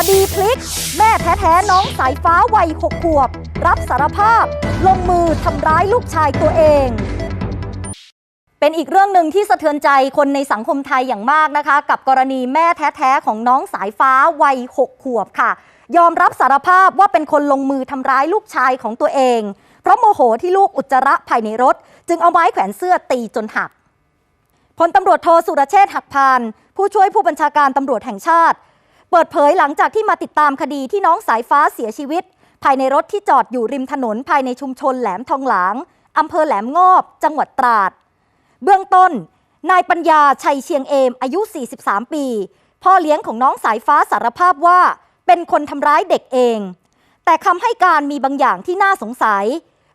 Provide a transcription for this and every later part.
คดีพลิก แม่แท้ๆน้องสายฟ้าวัยหกขวบ รับสารภาพ ลงมือทำร้ายลูกชายตัวเอง เป็นอีกเรื่องหนึ่งที่สะเทือนใจคนในสังคมไทยอย่างมากนะคะ กับกรณีแม่แท้ๆของน้องสายฟ้าวัยหกขวบค่ะ ยอมรับสารภาพว่าเป็นคนลงมือทำร้ายลูกชายของตัวเอง เพราะโมโหที่ลูกอุจจาระภายในรถ จึงเอาไม้แขวนเสื้อตีจนหักพลตำรวจโทสุรเชษฐ์หักพานผู้ช่วยผู้บัญชาการตำรวจแห่งชาติ เปิดเผยหลังจากที่มาติดตามคดีที่น้องสายฟ้าเสียชีวิต ภายในรถที่จอดอยู่ริมถนนภายในชุมชนแหลมทองหลางอำเภอแหลมงอบ จังหวัดตราด เบื้องต้น นายปัญญาชัยเชียงเอม อายุ 43 ปีพ่อเลี้ยงของน้องสายฟ้าสารภาพว่า เป็นคนทำร้ายเด็กเอง แต่คำให้การมีบางอย่างที่น่าสงสัย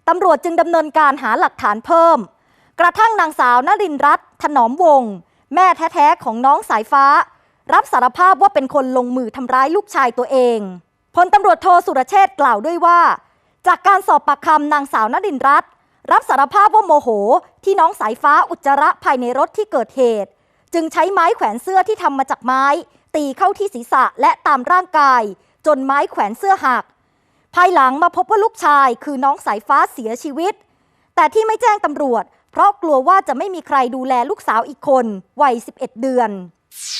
ตำรวจจึงดำเนินการหาหลักฐานเพิ่ม กระทั่งนางสาวนรินร์รัตน์ถนอมวงศ์แม่แท้ๆของน้องสายฟ้า รับสารภาพว่าเป็นคนลงมือทำร้ายลูกชายตัวเองพลตำรวจโทสุรเชษ์กล่าวด้วยว่า จากการสอบปากคำนางสาวนรินร์รัตน์รับสารภาพว่าโมโห ที่น้องสายฟ้าอุจจาระภายในรถที่เกิดเหตุ จึงใช้ไม้แขวนเสื้อที่ทำมาจากไม้ ตีเข้าที่ศีรษะและตามร่างกาย จนไม้แขวนเสื้อหัก ภายหลังมาพบว่าลูกชายคือน้องสายฟ้าเสียชีวิต แต่ที่ไม่แจ้งตำรวจ เพราะกลัวว่าจะไม่มีใครดูแลลูกสาวอีกคนวัย 11 เดือน